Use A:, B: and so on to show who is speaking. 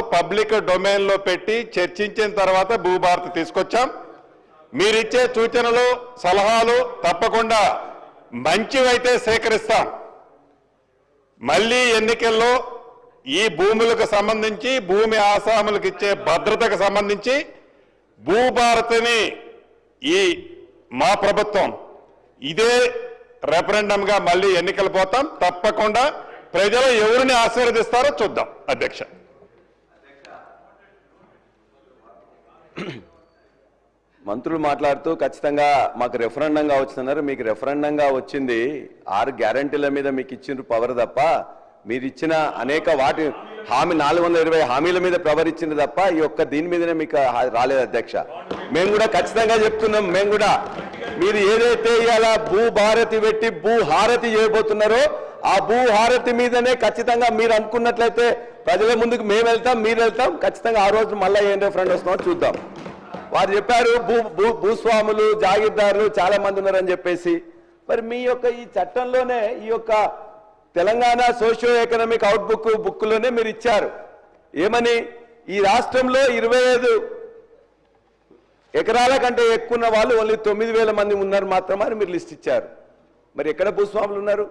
A: Public డొమైన్లో పెట్టి చర్చించిన తర్వాత భూభారతి తీసుకొచ్చాం. మీరిచ్చే సూచనలు సలహాలు తప్పకుండా మంచివైతే సేకరిస్తాం. మళ్ళీ ఎన్నికల్లో ఈ భూములకు సంబంధించి భూమి ఆసాములకు ఇచ్చే భద్రతకు సంబంధించి భూభారతిని ఈ మా ప్రభుత్వం ఇదే రెఫరెండంగా మళ్ళీ ఎన్నికలు పోతాం. తప్పకుండా ప్రజలు ఎవరిని ఆశీర్వదిస్తారో చూద్దాం. అధ్యక్ష.
B: మంత్రులు మాట్లాడుతూ ఖచ్చితంగా మాకు రెఫరెండంగా వచ్చిందన్నారు. మీకు రెఫరెండంగా వచ్చింది. ఆరు గ్యారంటీల మీద మీకు ఇచ్చిన పవర్ తప్ప మీరు ఇచ్చిన అనేక వాటి హామీ నాలుగు వందల ఇరవై హామీల మీద పవర్ ఇచ్చింది తప్ప ఈ ఒక్క దీని మీదనే మీకు రాలేదు అధ్యక్ష. మేము కూడా ఖచ్చితంగా చెప్తున్నాం మేము కూడా. మీరు ఏదైతే ఇవాళ భూ భారతి పెట్టి భూ హారతి చేయబోతున్నారో ఆ భూ హారతి మీదనే ఖచ్చితంగా మీరు అనుకున్నట్లయితే ప్రజల ముందుకు మేము వెళ్తాం మీరు వెళ్తాం. ఖచ్చితంగా ఆ రోజు మళ్ళీ ఏం రెఫరెండ్ వస్తుందో చూద్దాం. వారు చెప్పారు భూ భూ భూస్వాములు జాగీర్దారులు చాలా మంది ఉన్నారని చెప్పేసి. మరి మీ యొక్క ఈ చట్టంలోనే ఈ యొక్క తెలంగాణ సోషియో ఎకనామిక్ అవుట్బుక్ బుక్లోనే మీరు ఇచ్చారు. ఏమని? ఈ రాష్ట్రంలో ఇరవై ఐదు ఎకరాల కంటే ఎక్కువ ఉన్న వాళ్ళు ఓన్లీ తొమ్మిది వేల మంది ఉన్నారు మాత్రమే మీరు లిస్ట్ ఇచ్చారు. మరి ఎక్కడ భూస్వాములు ఉన్నారు?